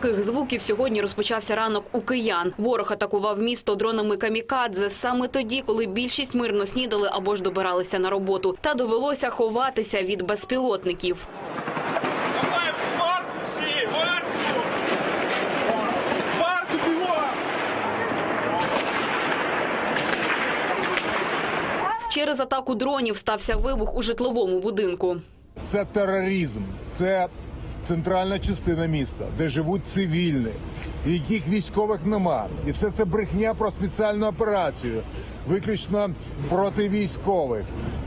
таких звуків сьогодні розпочався ранок у киян. Ворог атакував місто дронами камікадзе саме тоді, коли більшість мирно снідали або ж добиралися на роботу. Та довелося ховатися від безпілотників. Через атаку дронів стався вибух у житловому будинку. Це тероризм, це центральна частина міста, де живуть цивільні, яких військових нема. І все це брехня про спеціальну операцію, виключно проти військових.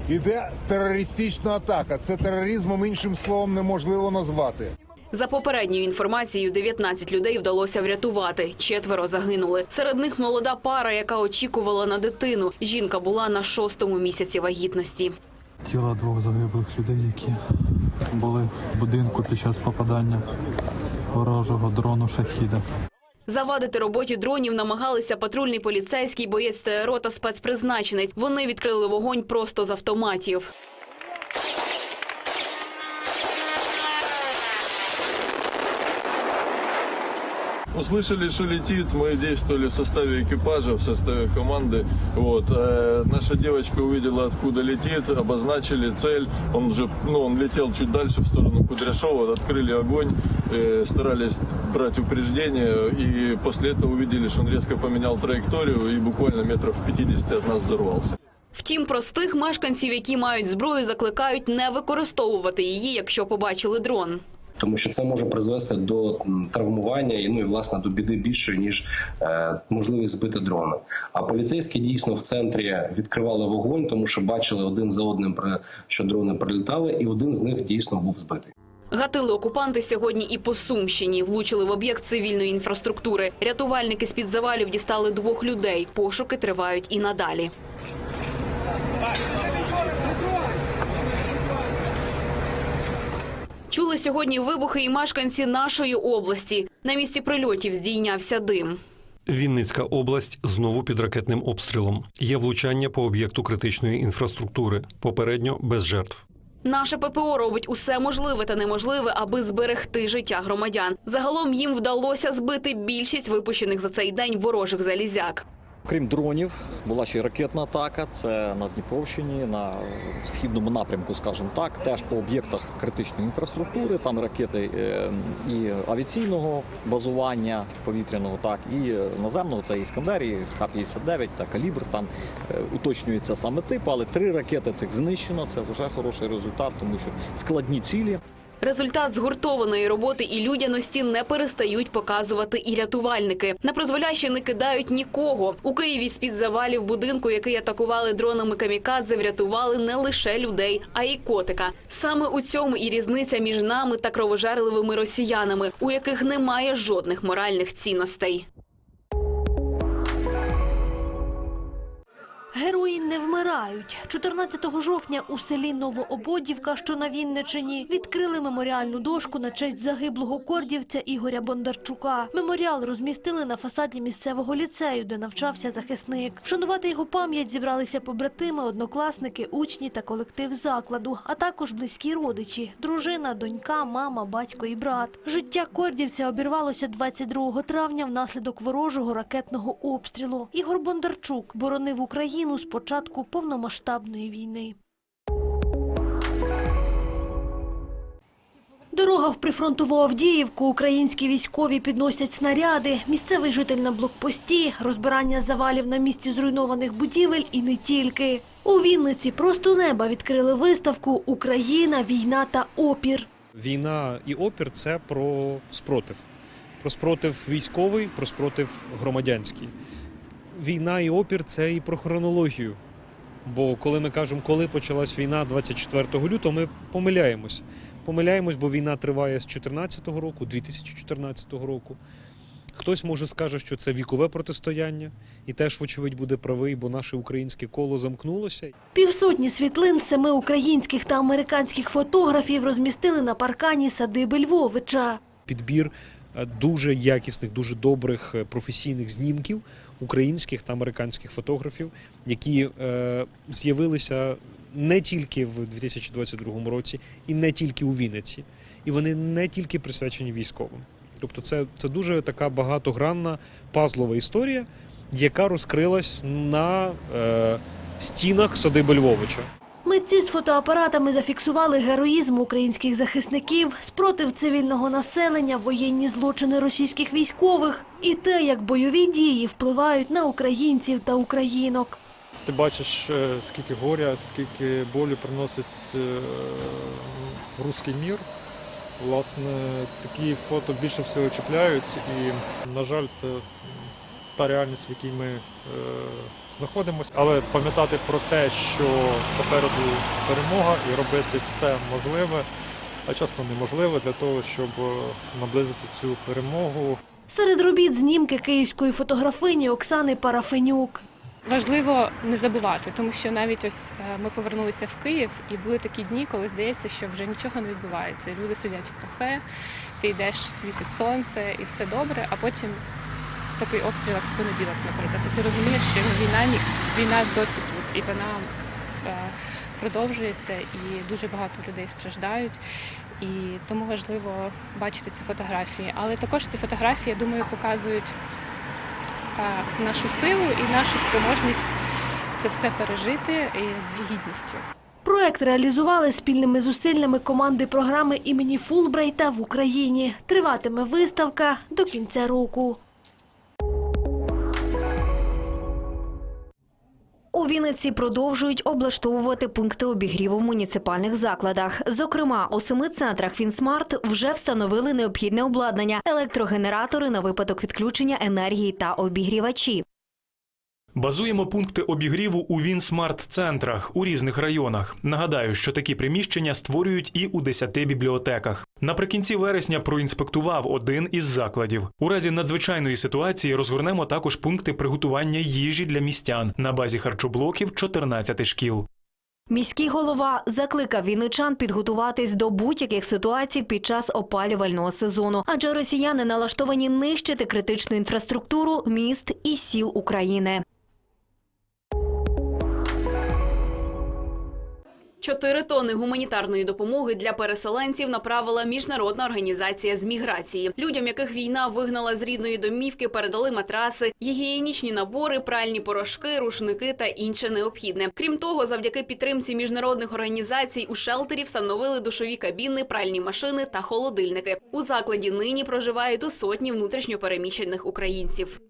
Іде терористична атака. Це тероризмом іншим словом неможливо назвати. За попередньою інформацією, 19 людей вдалося врятувати. Четверо загинули. Серед них молода пара, яка очікувала на дитину. Жінка була на шостому місяці вагітності. тіла двох загиблих людей, які були в будинку під час попадання ворожого дрону шахіда. Завадити роботі дронів намагалися патрульний поліцейський, боєць ТРО та спецпризначенець. Вони відкрили вогонь просто з автоматів. Услышали, что летит, мы действовали в составе экипажа, в составе команды. Вот. э, наша девочка увидела, откуда летит, обозначили цель. Он уже, ну, он летел чуть дальше в сторону Кудряшова, открыли огонь, э, старались брать упреждение, и после этого увидели, что он резко поменял траекторию и буквально метров в 50 от нас взорвался. Втім, простих мешканців, які мають зброю, закликають не використовувати її, якщо побачили дрон. тому що це може призвести до травмування і ну і власне до біди більше ніж е, можливість збити дрона. А поліцейські дійсно в центрі відкривали вогонь, тому що бачили один за одним що дрони прилітали, і один з них дійсно був збитий. Гатили окупанти сьогодні і по Сумщині. Влучили в об'єкт цивільної інфраструктури. Рятувальники з-під завалів дістали двох людей. Пошуки тривають і надалі. Чули сьогодні вибухи і мешканці нашої області. На місці прильотів здійнявся дим. Вінницька область знову під ракетним обстрілом. Є влучання по об'єкту критичної інфраструктури. Попередньо без жертв. Наше ППО робить усе можливе та неможливе, аби зберегти життя громадян. Загалом їм вдалося збити більшість випущених за цей день ворожих залізяк. Крім дронів, була ще й ракетна атака. Це на Дніпровщині, на східному напрямку, скажімо так, теж по об'єктах критичної інфраструктури. Там ракети е, і авіаційного базування повітряного, так і наземного. Це Іскандерії, Х-59 та калібр. Там е, уточнюється саме тип, але три ракети цих знищено. Це вже хороший результат, тому що складні цілі. Результат згуртованої роботи і людяності не перестають показувати і рятувальники. На призволяще не кидають нікого. У Києві з-під завалів будинку, який атакували дронами камікадзе, врятували не лише людей, а й котика. Саме у цьому і різниця між нами та кровожерливими росіянами, у яких немає жодних моральних цінностей. Герої не вмирають. 14 жовтня у селі Новоободівка, що на Вінничині, відкрили меморіальну дошку на честь загиблого кордівця Ігоря Бондарчука. Меморіал розмістили на фасаді місцевого ліцею, де навчався захисник. Вшанувати його пам'ять зібралися побратими, однокласники, учні та колектив закладу, а також близькі родичі: дружина, донька, мама, батько і брат. Життя кордівця обірвалося 22 травня внаслідок ворожого ракетного обстрілу. Ігор Бондарчук боронив Україну з початку повномасштабної війни. Дорога в прифронтову Авдіївку. Українські військові підносять снаряди. Місцевий житель на блокпості, розбирання завалів на місці зруйнованих будівель і не тільки. У Вінниці просто неба відкрили виставку Україна, війна та опір. Війна і опір це про спротив. Про спротив військовий, про спротив громадянський. Війна і опір це і про хронологію. Бо коли ми кажемо, коли почалась війна 24 лютого, ми помиляємось. Помиляємось, бо війна триває з 2014 року, 2014 року. Хтось може скаже, що це вікове протистояння, і теж, вочевидь, буде правий, бо наше українське коло замкнулося. Півсотні світлин семи українських та американських фотографів розмістили на паркані садиби Львовича. підбір е, дуже якісних, дуже добрих е, професійних знімків українських та американських фотографів, які е, з'явилися не тільки в 2022 році і не тільки у Вінниці. І вони не тільки присвячені військовим. Тобто, це, це дуже така багатогранна пазлова історія, яка розкрилась на е, стінах садиби Львовича. Митці з фотоапаратами зафіксували героїзм українських захисників, спротив цивільного населення, воєнні злочини російських військових і те, як бойові дії впливають на українців та українок. Ти бачиш, е, скільки горя, скільки болю приносить е, руський мір. Власне, такі фото більше всього чіпляють, і, на жаль, це та реальність, в якій ми е, знаходимося. Але пам'ятати про те, що попереду перемога, і робити все можливе, а часто неможливе для того, щоб е, наблизити цю перемогу. Серед робіт знімки київської фотографині Оксани Парафенюк. Важливо не забувати, тому що навіть ось е, ми повернулися в Київ, і були такі дні, коли здається, що вже нічого не відбувається. Люди сидять в кафе, ти йдеш, світить сонце і все добре, а потім такий обстріл, як в понеділок, наприклад. Ти розумієш, що війна війна досі тут, і вона е, продовжується, і дуже багато людей страждають. І тому важливо бачити ці фотографії. Але також ці фотографії, я думаю, показують е, нашу силу і нашу спроможність це все пережити і з гідністю. Проект реалізували спільними зусиллями команди програми імені Фулбрайта в Україні. Триватиме виставка до кінця року. У Вінниці продовжують облаштовувати пункти обігріву в муніципальних закладах. Зокрема, у семи центрах Фінсмарт вже встановили необхідне обладнання, електрогенератори на випадок відключення енергії та обігрівачі. Базуємо пункти обігріву у Вінсмарт-центрах у різних районах. Нагадаю, що такі приміщення створюють і у 10 бібліотеках. Наприкінці вересня проінспектував один із закладів. У разі надзвичайної ситуації розгорнемо також пункти приготування їжі для містян на базі харчоблоків 14 шкіл. Міський голова закликав вінничан підготуватись до будь-яких ситуацій під час опалювального сезону, адже росіяни налаштовані нищити критичну інфраструктуру міст і сіл України. Чотири тони гуманітарної допомоги для переселенців направила міжнародна організація з міграції. Людям, яких війна вигнала з рідної домівки, передали матраси, гігієнічні набори, пральні порошки, рушники та інше необхідне. Крім того, завдяки підтримці міжнародних організацій у шелтері встановили душові кабіни, пральні машини та холодильники. У закладі нині проживають у сотні внутрішньопереміщених українців.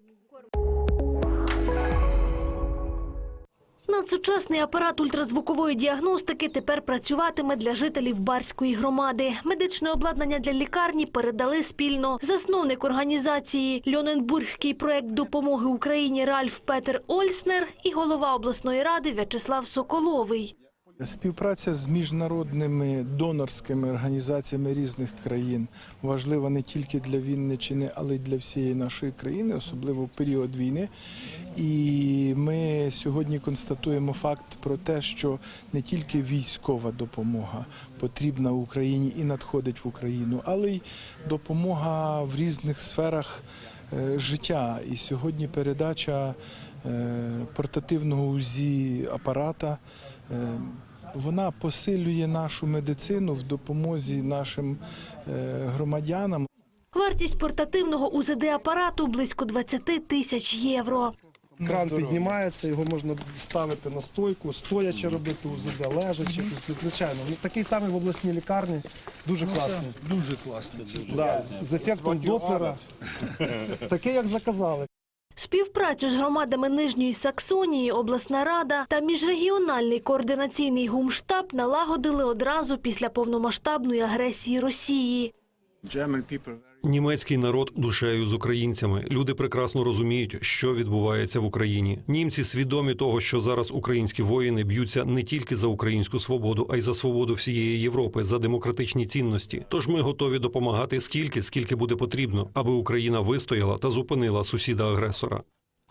Надсучасний апарат ультразвукової діагностики тепер працюватиме для жителів Барської громади. Медичне обладнання для лікарні передали спільно. Засновник організації Льоненбурзький проект допомоги Україні Ральф Петер Ольснер і голова обласної ради В'ячеслав Соколовий. Співпраця з міжнародними донорськими організаціями різних країн важлива не тільки для Вінниччини, але й для всієї нашої країни, особливо в період війни. І ми сьогодні констатуємо факт про те, що не тільки військова допомога потрібна Україні і надходить в Україну, але й допомога в різних сферах е, життя. І сьогодні передача е, портативного УЗІ апарата. Е, Вона посилює нашу медицину в допомозі нашим е, громадянам. Вартість портативного УЗД-апарату близько 20 тисяч євро. Кран піднімається, його можна ставити на стойку, стоячи робити УЗД, лежачи. Звичайно, ну, такий самий в обласній лікарні, дуже класний. Дуже класно. Да, з ефектом доплера. Такий, як заказали. Співпрацю з громадами Нижньої Саксонії, обласна рада та міжрегіональний координаційний гумштаб налагодили одразу після повномасштабної агресії Росії. Німецький народ душею з українцями. Люди прекрасно розуміють, що відбувається в Україні. Німці свідомі того, що зараз українські воїни б'ються не тільки за українську свободу, а й за свободу всієї Європи, за демократичні цінності. Тож ми готові допомагати стільки, скільки буде потрібно, аби Україна вистояла та зупинила сусіда-агресора.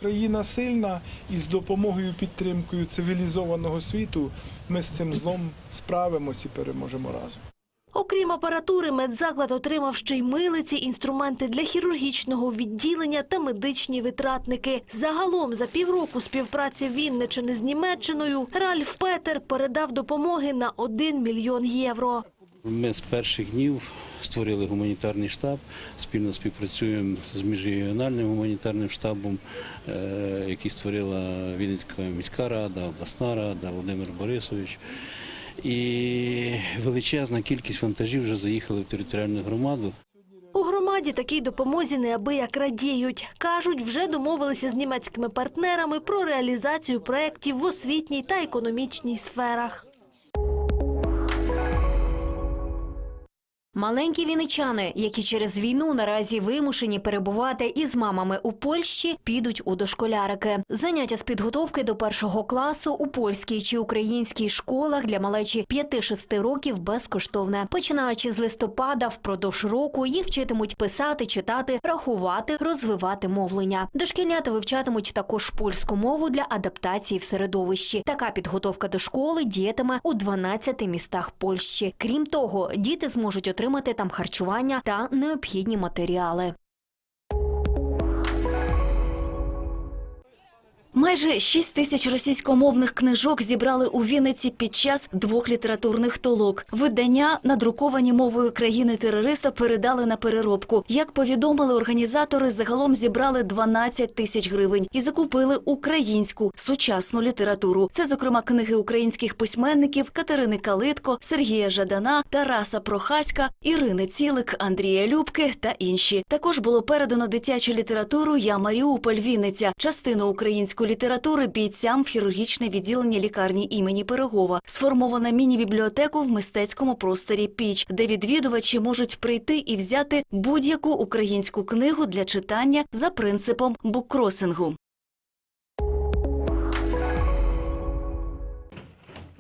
Країна сильна і з допомогою підтримкою цивілізованого світу ми з цим злом справимось і переможемо разом. Окрім апаратури, медзаклад отримав ще й милиці, інструменти для хірургічного відділення та медичні витратники. Загалом за півроку співпраці Вінничини з Німеччиною Ральф Петер передав допомоги на 1 мільйон євро. Ми з перших днів створили гуманітарний штаб, спільно співпрацюємо з міжрегіональним гуманітарним штабом, е, який створила Вінницька міська рада, обласна рада, Володимир Борисович. І величезна кількість вантажів вже заїхали в територіальну громаду. У громаді такій допомозі неабияк радіють. Кажуть, вже домовилися з німецькими партнерами про реалізацію проєктів в освітній та економічній сферах. Маленькі вінничани, які через війну наразі вимушені перебувати із мамами у Польщі, підуть у дошколярики. Заняття з підготовки до першого класу у польській чи українській школах для малечі 5-6 років безкоштовне. Починаючи з листопада, впродовж року їх вчитимуть писати, читати, рахувати, розвивати мовлення. Дошкільнята вивчатимуть також польську мову для адаптації в середовищі. Така підготовка до школи діятиме у 12 містах Польщі. Крім того, діти зможуть отримати там харчування та необхідні матеріали. Майже 6 тисяч російськомовних книжок зібрали у Вінниці під час двох літературних толок. Видання, надруковані мовою країни-терориста, передали на переробку. Як повідомили організатори, загалом зібрали 12 тисяч гривень і закупили українську сучасну літературу. Це, зокрема, книги українських письменників Катерини Калитко, Сергія Жадана, Тараса Прохаська, Ірини Цілик, Андрія Любки та інші. Також було передано дитячу літературу Я Маріуполь Вінниця, частину української літератури бійцям в хірургічне відділення лікарні імені Пирогова. Сформована міні-бібліотеку в мистецькому просторі Піч, де відвідувачі можуть прийти і взяти будь-яку українську книгу для читання за принципом буккросингу.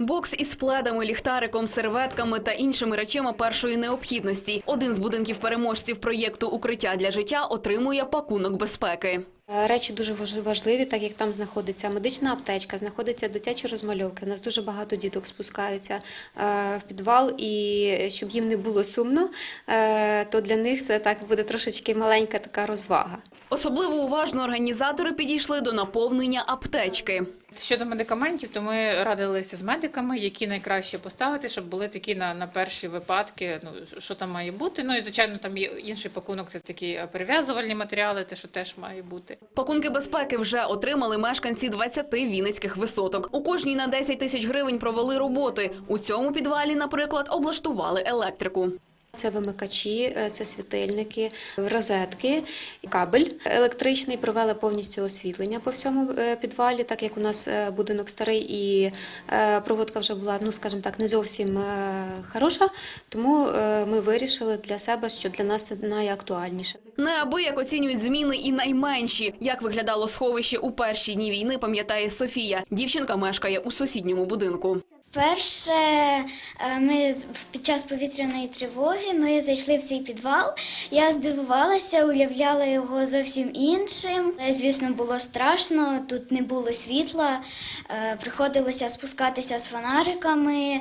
Бокс із пледами, ліхтариком, серветками та іншими речима першої необхідності. Один з будинків переможців проєкту Укриття для життя отримує пакунок безпеки. Е, Речі дуже важ- важливі, так як там знаходиться медична аптечка, знаходяться дитячі розмальовки. У нас дуже багато діток спускаються е, в підвал, і щоб їм не було сумно, е, то для них це так буде трошечки маленька така розвага. Особливо уважно організатори підійшли до наповнення аптечки. Щодо медикаментів, то ми радилися з медиками, які найкраще поставити, щоб були такі на, на перші випадки, ну що там має бути. Ну і звичайно, там є інший пакунок, це такі е, перев'язувальні матеріали, те, що теж має бути. Пакунки безпеки вже отримали мешканці 20 вінницьких висоток. У кожній на 10 тисяч гривень провели роботи. У цьому підвалі, наприклад, облаштували електрику. Це вимикачі, е, це світильники, розетки, кабель електричний. Провели повністю освітлення по всьому е, підвалі, так як у нас е, будинок старий і проводка вже була, ну скажімо так, не зовсім хороша. Тому ми вирішили для себе, що для нас це найактуальніше. Неабияк оцінюють зміни і найменші. Як виглядало сховище у перші дні війни, пам'ятає Софія. Дівчинка мешкає у сусідньому будинку. Перше, е, ми під час повітряної тривоги ми зайшли в цей підвал. Я здивувалася, уявляла його зовсім іншим. Е, Звісно, було страшно, тут не було світла. е, Приходилося спускатися з фонариками.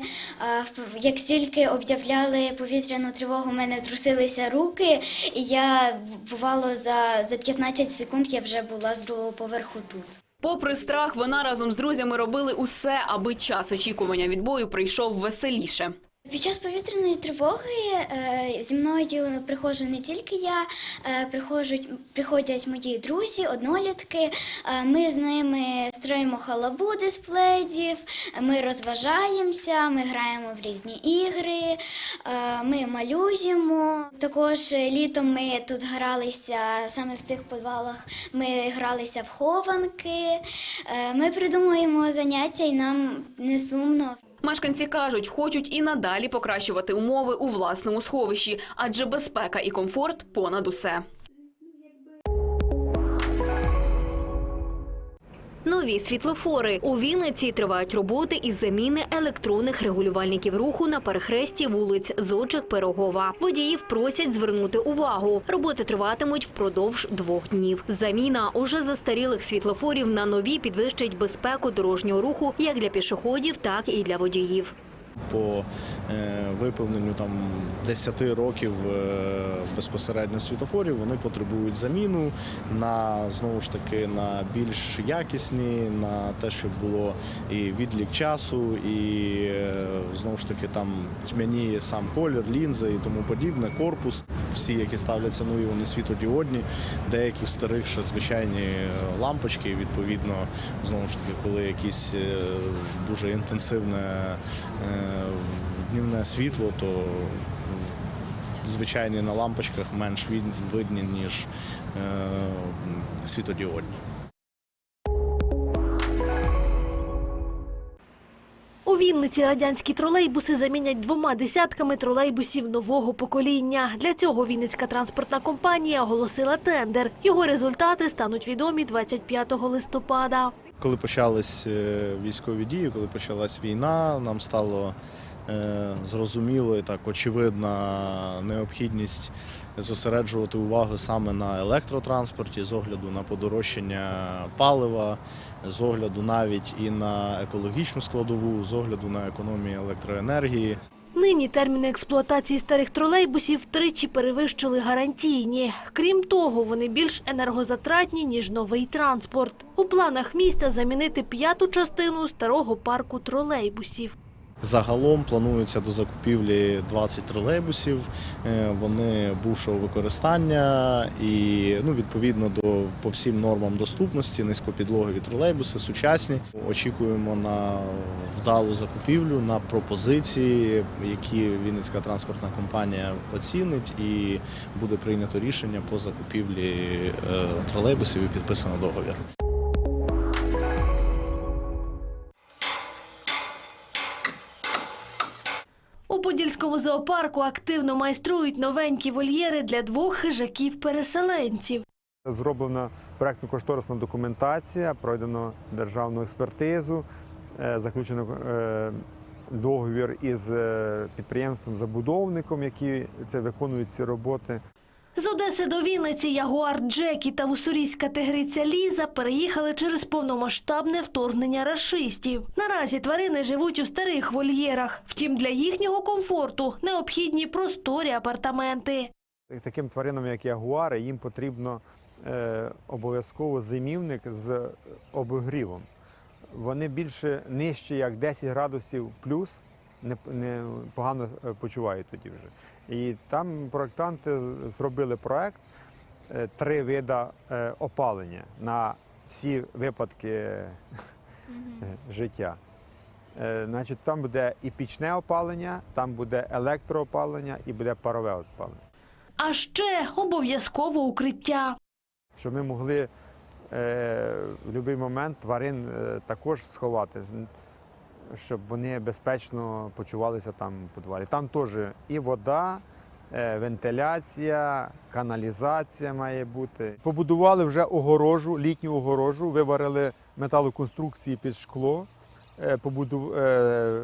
Як тільки об'являли повітряну тривогу, у мене трусилися руки, і я бувало за 15 секунд я вже була з другого поверху тут. Попри страх, вона разом з друзями робили усе, аби час очікування відбою прийшов веселіше. Під час повітряної тривоги е, зі мною приходжу не тільки я, е, приходять, мої друзі, однолітки. Е, ми з ними строїмо халабуди з пледів, ми розважаємося, ми граємо в різні ігри, ми малюємо. Також літом ми тут гралися саме в цих підвалах. Ми гралися в хованки. Ми придумуємо заняття і нам не сумно. Мешканці кажуть, хочуть і надалі покращувати умови у власному сховищі, адже безпека і комфорт понад усе. Нові світлофори у Вінниці тривають роботи із заміни електронних регулювальників руху на перехресті вулиць Зоджик Пирогова. Водіїв просять звернути увагу. Роботи триватимуть впродовж двох днів. Заміна уже застарілих світлофорів на нові підвищить безпеку дорожнього руху як для пішоходів, так і для водіїв. По е, виповненню там 10 років е, безпосередньо світофорів вони потребують заміну на знову ж таки на більш якісні, на те, щоб було і відлік часу, і е, знову ж таки там тьмяніє сам колір, лінзи і тому подібне. Корпус, всі, які ставляться нові, вони світодіодні. Деякі в старих ще звичайні лампочки. Відповідно, знову ж таки, коли якісь дуже інтенсивне днівне світло, то звичайні на лампочках менш видні, ніж е, світодіодні. У Вінниці радянські тролейбуси замінять двома десятками тролейбусів нового покоління. Для цього Вінницька транспортна компанія оголосила тендер. Його результати стануть відомі 25 листопада. Коли почались е, військові дії, коли почалась війна, нам стало е, зрозуміло і так очевидна необхідність зосереджувати увагу саме на електротранспорті з огляду на подорожчання палива, з огляду навіть і на екологічну складову, з огляду на економію електроенергії. Нині терміни експлуатації старих тролейбусів втричі перевищили гарантійні. Крім того, вони більш енергозатратні, ніж новий транспорт. У планах міста замінити п'яту частину старого парку тролейбусів. Загалом планується до закупівлі 20 тролейбусів. Е, Вони бувшого використання і ну, відповідно до по всім нормам доступності, низькопідлогові тролейбуси, сучасні. Очікуємо на вдалу закупівлю, на пропозиції, які Вінницька транспортна компанія оцінить, і буде прийнято рішення по закупівлі е, тролейбусів і підписано договір. У зоопарку активно майструють новенькі вольєри для двох хижаків-переселенців. Зроблена проектно-кошторисна документація, пройдено державну експертизу, е, заключено е, договір із е, підприємством-забудовником, які це виконують ці роботи. З Одеси до Вінниці Ягуар Джекі та уссурійська тигриця Ліза переїхали через повномасштабне вторгнення рашистів. Наразі тварини живуть у старих вольєрах. Втім, для їхнього комфорту необхідні просторі апартаменти. Таким тваринам, як ягуари, їм потрібно е, обов'язково зимівник з обігрівом. Вони більше нижче, як 10 градусів плюс, не, не погано е, почувають тоді вже. І там проектанти зробили проект е, три вида е, опалення на всі випадки е, життя. Значить, там буде і пічне опалення, там буде електроопалення і буде парове опалення. А ще обов'язково укриття. щоб ми могли е, в будь-який момент тварин е, також сховати, щоб вони безпечно почувалися там в підвалі. Там теж і вода, е, вентиляція, каналізація має бути. Побудували вже огорожу, літню огорожу, виварили металоконструкції під шкло, е, е,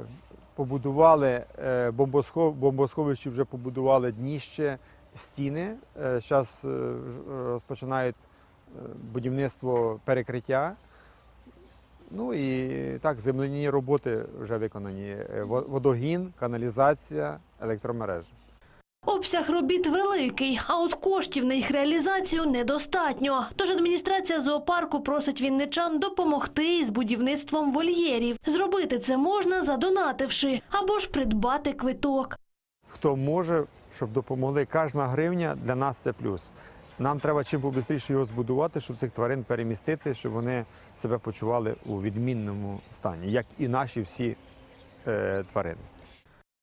побудували е, бомбосхов, бомбосховищі вже побудували дніще, стіни. Зараз розпочинають будівництво перекриття. Ну і так, земляні роботи вже виконані. Е, Водогін, каналізація, електромережі. Обсяг робіт великий, а от коштів на їх реалізацію недостатньо. Тож адміністрація зоопарку просить вінничан допомогти із будівництвом вольєрів. Зробити це можна, задонативши або ж придбати квиток. Хто може, щоб допомогли, кожна гривня для нас це плюс. Нам треба чим побистріше його збудувати, щоб цих тварин перемістити, щоб вони себе почували у відмінному стані, як і наші всі е, тварини.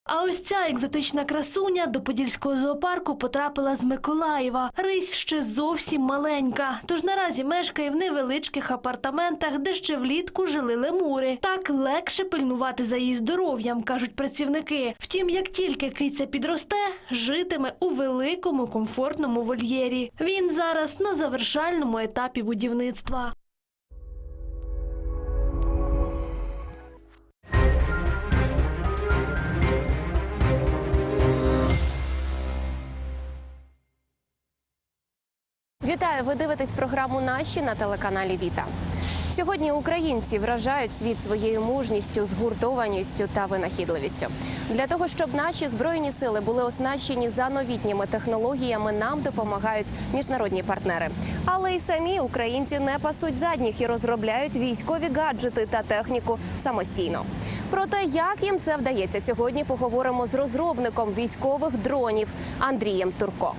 А ось ця екзотична красуня до Подільського зоопарку потрапила з Миколаєва. Рись ще зовсім маленька, тож наразі мешкає в невеличких апартаментах, де ще влітку жили лемури. Так легше пильнувати за її здоров'ям, кажуть працівники. Втім, як тільки киця підросте, житиме у великому комфортному вольєрі. Він зараз на завершальному етапі будівництва. Вітаю! Ви дивитесь програму Наші на телеканалі Віта. Сьогодні українці вражають світ своєю мужністю, згуртованістю та винахідливістю. Для того щоб наші збройні сили були оснащені за новітніми технологіями, нам допомагають міжнародні партнери. Але й самі українці не пасуть задніх і розробляють військові гаджети та техніку самостійно. Про те, як їм це вдається, сьогодні поговоримо з розробником військових дронів Андрієм Турко.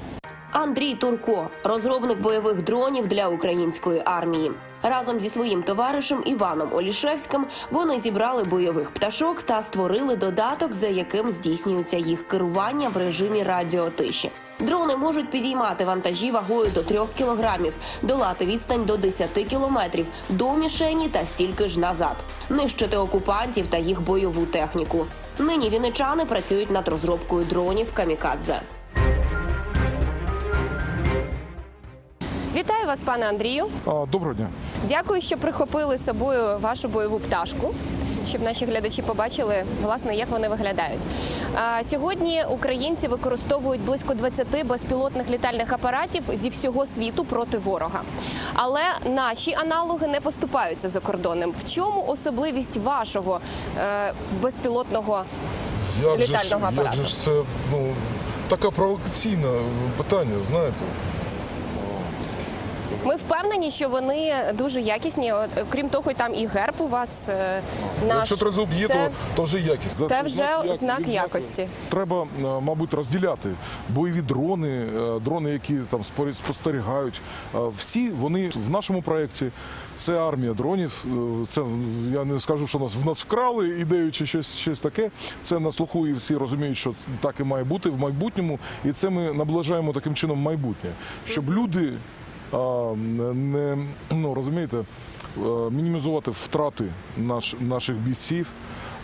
Андрій Турко, розробник бойових дронів для української армії. Разом зі своїм товаришем Іваном Олішевським вони зібрали бойових пташок та створили додаток, за яким здійснюється їх керування в режимі радіотиші. Дрони можуть підіймати вантажі вагою до 3 кілограмів, долати відстань до 10 кілометрів до мішені та стільки ж назад, нищити окупантів та їх бойову техніку. Нині вінничани працюють над розробкою дронів камікадзе. Вітаю вас, пане Андрію. Доброго дня. Дякую, що прихопили з собою вашу бойову пташку. Щоб наші глядачі побачили, власне, як вони виглядають. Сьогодні українці використовують близько 20 безпілотних літальних апаратів зі всього світу проти ворога. Але наші аналоги не поступаються за кордоном. В чому особливість вашого е, безпілотного Як же, літального як апарату? же ж це ну, таке провокаційне питання, знаєте? Ми впевнені, що вони дуже якісні. От, Крім того, там і герб у вас е, наш. Якщо трезуб є, Це- то, то вже якість. да? це вже як- знак якості. Треба, е, мабуть, розділяти бойові дрони, е, дрони, які там спорі- спостерігають. Е, Всі вони в нашому проєкті. Це армія дронів. Е, Це я не скажу, що нас в нас вкрали ідею чи щось, щось таке. Це на слуху, і всі розуміють, що так і має бути в майбутньому. І це ми наближаємо таким чином майбутнє, щоб люди не- ну розумієте, е, мінімізувати втрати наш, наших бійців.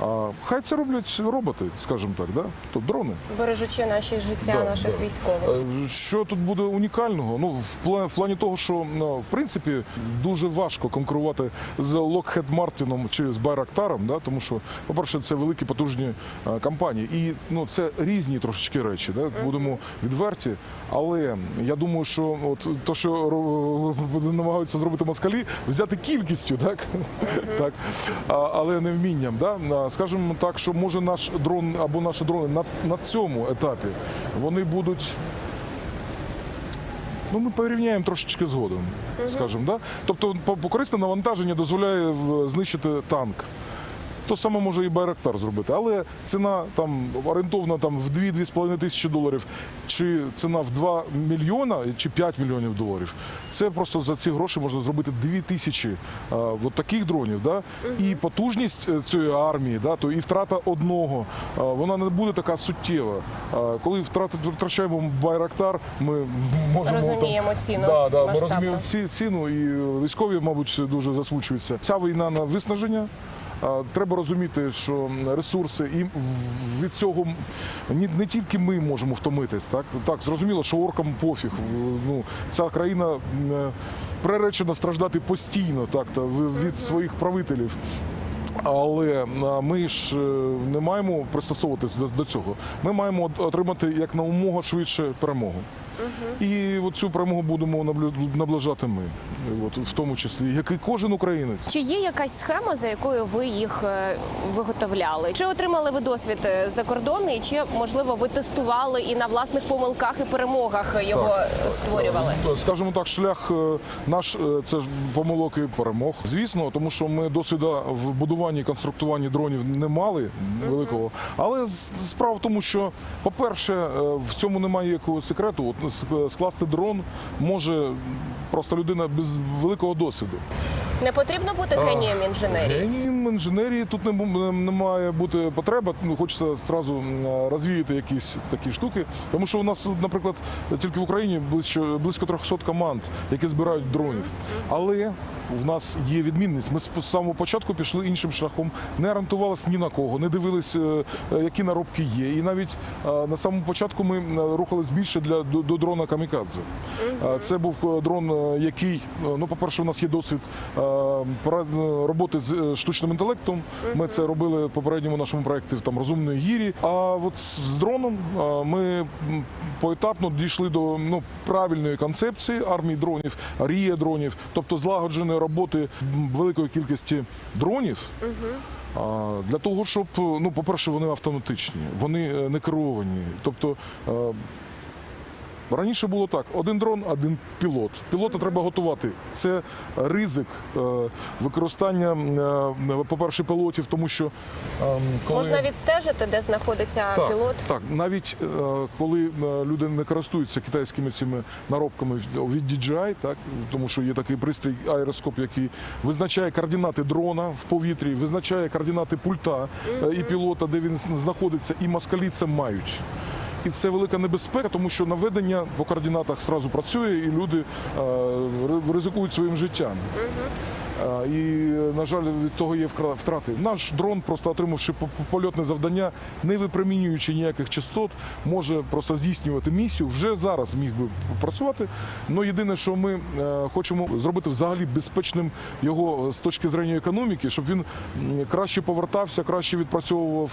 А хай це роблять роботи, скажімо так, да? тобто дрони. бережучи наші життя Да, наших да. військових. Е, Що тут буде унікального? Ну, в плані, в плані того, що ну, в принципі дуже важко конкурувати з Lockheed Martin чи з Байрактаром, да? тому що, по-перше, це великі потужні е, компанії. І ну, це різні трошечки речі, да? будемо відверті. Але я думаю, що от то, що намагаються зробити москалі, взяти кількістю, так? так? А, але не вмінням. Да? Скажімо так, що може наш дрон або наші дрони на, на цьому етапі вони будуть. Ну, ми порівняємо трошечки згодом, скажімо, да? Тобто корисне навантаження дозволяє знищити танк. То саме може і Байрактар зробити, але ціна там орієнтовно там в 2-2,5 тисячі доларів, чи ціна в 2 мільйона, чи 5 мільйонів доларів. Це просто за ці гроші можна зробити 2 тисячі а, от таких дронів. Да? І потужність е, цієї армії, да, то і втрата одного, а, вона не буде така суттєва. А, коли втрати втрачаємо Байрактар, ми можемо Розуміємо там, ціну Да, да, ми розуміємо ці, ціну, і військові, мабуть, дуже засмучуються. Ця війна на виснаження. Треба розуміти, що ресурси і від цього не, не тільки ми можемо втомитись. Так так зрозуміло, що оркам пофіг. Ну ця країна е, приречена страждати постійно, так та від своїх правителів. Але ми ж е, не маємо пристосовуватись до, до цього. Ми маємо отримати як на умога швидше перемогу. І от цю перемогу будемо наближати ми, от, в тому числі, як і кожен українець. Чи є якась схема, за якою ви їх е, виготовляли? Чи отримали ви досвід е, закордонний, чи можливо ви тестували і на власних помилках і перемогах його Так, створювали? Е, Скажімо так, шлях наш це ж помилок і перемог. Звісно, тому що ми досвіду в будуванні і конструктуванні дронів не мали великого. Але справа в тому, що, по-перше, в цьому немає якогось секрету. От скласти дрон може просто людина без великого досвіду. Не потрібно бути генієм інженерії. Інженерії тут не, не має бути потреба. Ну, хочеться зразу розвіяти якісь такі штуки. Тому що у нас, наприклад, тільки в Україні близько, близько 300 команд, які збирають дронів. Але в нас є відмінність. Ми з самого початку пішли іншим шляхом, не орієнтувалися ні на кого, не дивились, е, е, які наробки є. І навіть е, на самому початку ми е, рухались більше для до, до дрона Камікадзе. Е, Це був е, дрон, е, який, е, ну, по-перше, у нас є досвід е, е, роботи з е, штучним інтелектом. Ми це робили в попередньому нашому проєкті там розумної гірі. А от з дроном ми поетапно дійшли до ну правильної концепції армії дронів, рія дронів, тобто злагодженої роботи великої кількості дронів. Для того, щоб, ну, по-перше, вони автоматичні, вони е, не керовані. Тобто е, раніше було так: один дрон, один пілот. Пілота треба готувати. Це ризик е, використання, е, по-перше, пілотів, тому що е, коли... Можна відстежити, де знаходиться Так, пілот. Так, навіть е, коли люди не користуються китайськими цими наробками від- від DJI, так тому що є такий пристрій аероскоп, який визначає координати дрона в повітрі, визначає координати пульта і пілота, де він знаходиться, і москалі це мають. І це велика небезпека, тому що наведення по координатах зразу працює, і люди е, ризикують своїм життям. І, на жаль, від того є втрати. Наш дрон, просто отримавши по- по- польотне завдання, не випромінюючи ніяких частот, може просто здійснювати місію. Вже зараз міг би працювати. Ну єдине, що ми е, хочемо зробити взагалі безпечним його з точки зрення економіки, щоб він краще повертався, краще відпрацьовував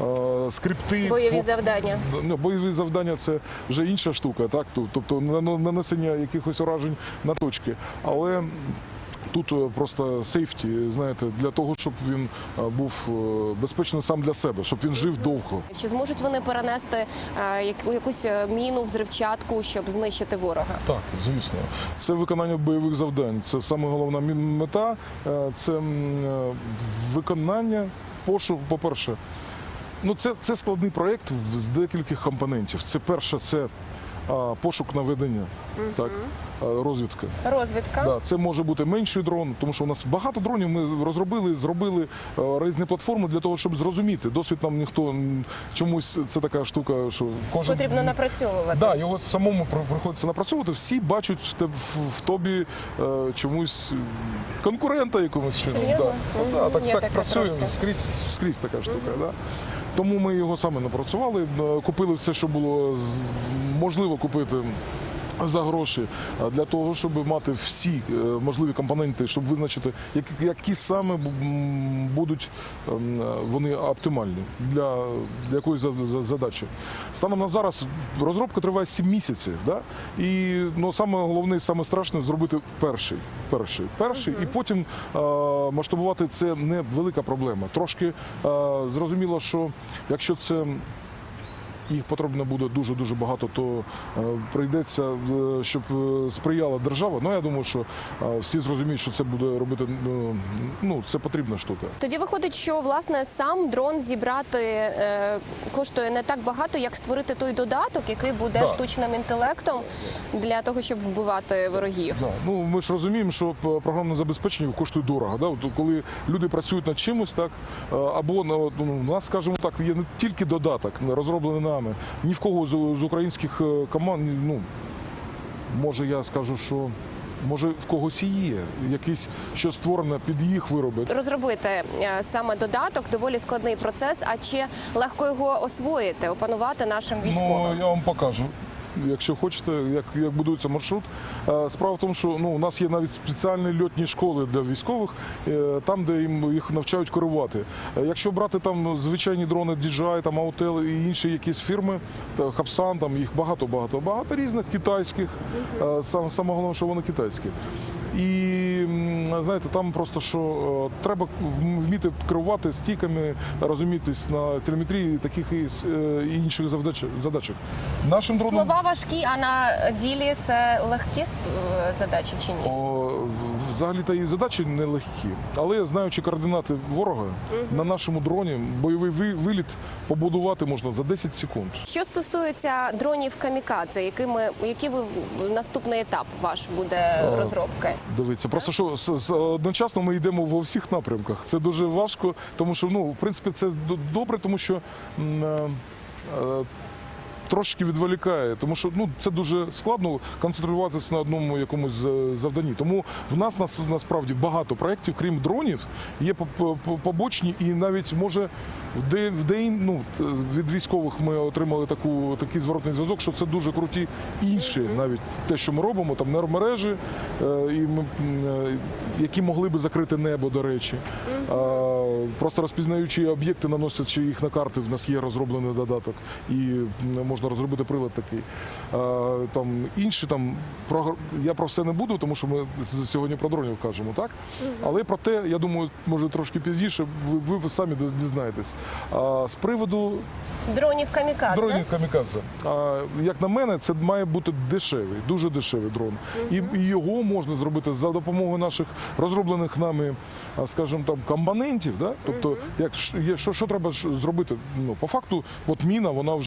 е, е, скрипти. Бойові завдання. Ну, бойові завдання це вже інша штука, так тобто нанесення якихось уражень на точки. Але тут е, просто сейфті, знаєте, для того, щоб він е, був е, безпечним сам для себе, щоб він жив довго. Чи зможуть вони перенести якусь міну, взривчатку, щоб знищити ворога? Так, звісно, це виконання бойових завдань. Це саме головна мета. Це виконання пошук. По-перше, ну це, це складний проєкт з декількох компонентів. Це перше, це а, пошук наведення, так, розвідка. Розвідка. Да, це може бути менший дрон, тому що у нас багато дронів ми розробили, зробили е, різні платформи для того, щоб зрозуміти. Досвід нам ніхто м, чомусь це така штука, що кожен Потрібно напрацьовувати. Да, його самому при- приходиться напрацьовувати. Всі бачать в, те- в, в тобі е, чомусь конкурента якомусь чином. Серйозно? Да. Ну, да, так, так таке працює трошки. скрізь, скрізь така штука. Да. Тому ми його саме напрацювали, е, купили все, що було з- можливо купити. За гроші для того, щоб мати всі е, можливі компоненти, щоб визначити, які, саме будуть ем, е, вони оптимальні для, якоїсь за- за- задачі. Станом на зараз розробка триває 7 місяців. Да? І ну, саме головне, саме страшне зробити перший. Перший, перший і потім е, масштабувати це не велика проблема. Трошки е, зрозуміло, що якщо це їх потрібно буде дуже дуже багато, то е, прийдеться, е, щоб е, сприяла держава. Ну я думаю, що всі зрозуміють, що це буде робити. ну, це потрібна штука. Тоді виходить, що власне сам дрон зібрати коштує не так багато, як створити той додаток, який буде Да. штучним інтелектом для того, щоб вбивати ворогів. Да. Ну ми ж розуміємо, що програмне забезпечення коштує дорого. Да? От коли люди працюють над чимось, так або ну, ну, у нас, скажімо так, є не тільки додаток, розроблений нами. Ні в кого з, українських е, команд, ну може я скажу, що. Може, в когось і є якийсь, що створено під їх вироби. Розробити е, саме додаток доволі складний процес, а чи легко його освоїти, опанувати нашим військовим? Ну, я вам покажу. Якщо хочете, як, як будується маршрут. Е, Справа в тому, що ну, у нас є навіть спеціальні льотні школи для військових, е, там, де їм їх навчають керувати. Е, Якщо брати там звичайні дрони DJI, там Autel і інші якісь фірми, хабсан, там їх багато, багато, різних китайських. Саме головне, що вони китайські. І знаєте, там просто що е, треба вм- вміти керувати стійками, розумітись на телеметрії і таких і, е, і інших завдач, задачах. Нашим дроном Слова важкі, а на ділі це легкі е, задачі чи ні? О, взагалі та і задачі нелегкі. Але знаючи координати ворога, на нашому дроні бойовий виліт побудувати можна за 10 секунд. Що стосується дронів камікадзе, якими який ви наступний етап ваш буде розробки? Дивіться, просто що с- одночасно ми йдемо во всіх напрямках. Це дуже важко, тому що ну, в принципі, це добре, тому що е, е, трошки відволікає, тому що ну це дуже складно концентруватися на одному якомусь е, завданні. Тому в нас нас насправді багато проєктів, крім дронів, є по- по- по- побочні, і навіть може в день в день ну від військових ми отримали таку такий зворотний зв'язок, що це дуже круті інші, навіть те, що ми робимо, там нейромережі, е, і ми, е, які могли би закрити небо, до речі. Просто розпізнаючи об'єкти, наносячи їх на карти, в нас є розроблений додаток, і м, можна розробити прилад такий. А, Там інші там про я про все не буду, тому що ми сьогодні про дронів кажемо, так? Але про те, я думаю, може трошки пізніше, ви, ви самі дізнаєтесь. А з приводу Дронів камікадзе. Дронів камікадзе. А, як на мене, це має бути дешевий, дуже дешевий дрон. І, і його можна зробити за допомогою наших розроблених нами, скажімо там, компонентів. Да? Тобто, як є, що, що треба зробити? Ну, по факту, от міна, вона вже.